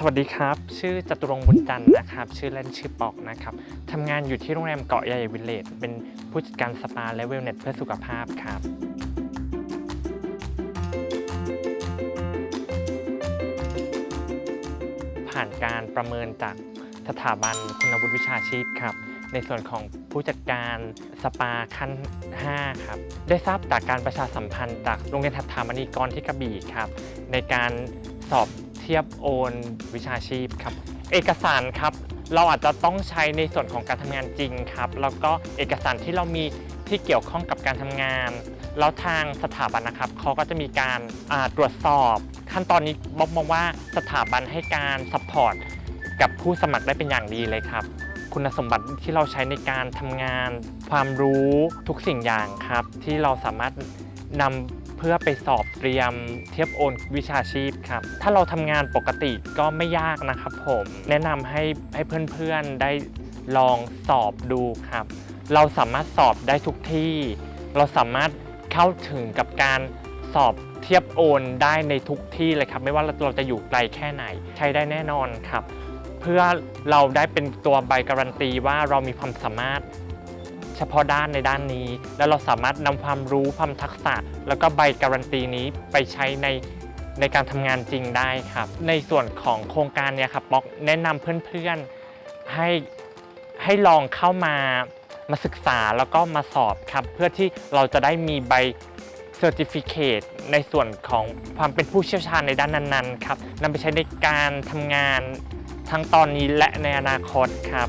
สวัสดีครับ ชื่อจตุรงค์บุญจันทร์นะครับ ชื่อเล่นชื่อปอกนะครับทำงานอยู่ที่โรงแรมเกาะใหญ่วิลเลจเป็นผู้จัดการสปาและเวลเนสเพื่อสุขภาพครับผ่านการประเมินจากสถาบันคุณวุฒิวิชาชีพครับ ในส่วนของผู้จัดการสปาขั้น 5 ครับ ได้ทราบจากการประชาสัมพันธ์จากโรงเรียนทัตถามณีกรที่กระบี่ครับ ในการสอบ ทียบโอนวิชาชีพครับ เอกสารครับ เราอาจจะต้องใช้ในส่วนของการทำงานจริงครับ แล้วก็เอกสารที่เรามีที่เกี่ยวข้องกับการทำงาน แล้วทางสถาบันนะครับเขาก็จะมีการอ่าตรวจสอบขั้นตอนนี้บอกมองว่าสถาบันให้การซัพพอร์ตกับผู้สมัครได้เป็นอย่างดีเลยครับ คุณสมบัติที่เราใช้ในการทำงาน ความรู้ทุกสิ่งอย่างครับ ที่เราสามารถนำ เพื่อไปสอบเตรียมเทียบโอนวิชาชีพครับ ถ้าเราทำงานปกติก็ไม่ยากนะครับผม แนะนำให้ให้เพื่อนๆได้ลองสอบดูครับ เราสามารถสอบได้ทุกที่ เราสามารถเข้าถึงกับการสอบเทียบโอนได้ในทุกที่เลยครับ ไม่ว่าเราจะอยู่ไกลแค่ไหน ใช้ได้แน่นอนครับ เพื่อเราได้เป็นตัวใบการันตีว่าเรามีความสามารถ เฉพาะด้านในด้านนี้ แล้วเราสามารถนำความรู้ความทักษะ แล้วก็ใบการันตีนี้ไปใช้ในในการทำงานจริงได้ครับ ในส่วนของโครงการเนี่ยครับป๊อกแนะนำเพื่อนๆให้ให้ลองเข้ามามาศึกษาแล้วก็มาสอบครับ เพื่อที่เราจะได้มีใบเซอร์ติฟิเคตในส่วนของความเป็นผู้เชี่ยวชาญในด้านนั้นๆครับนำไปใช้ในการทำงานทั้งตอนนี้และในอนาคตครับ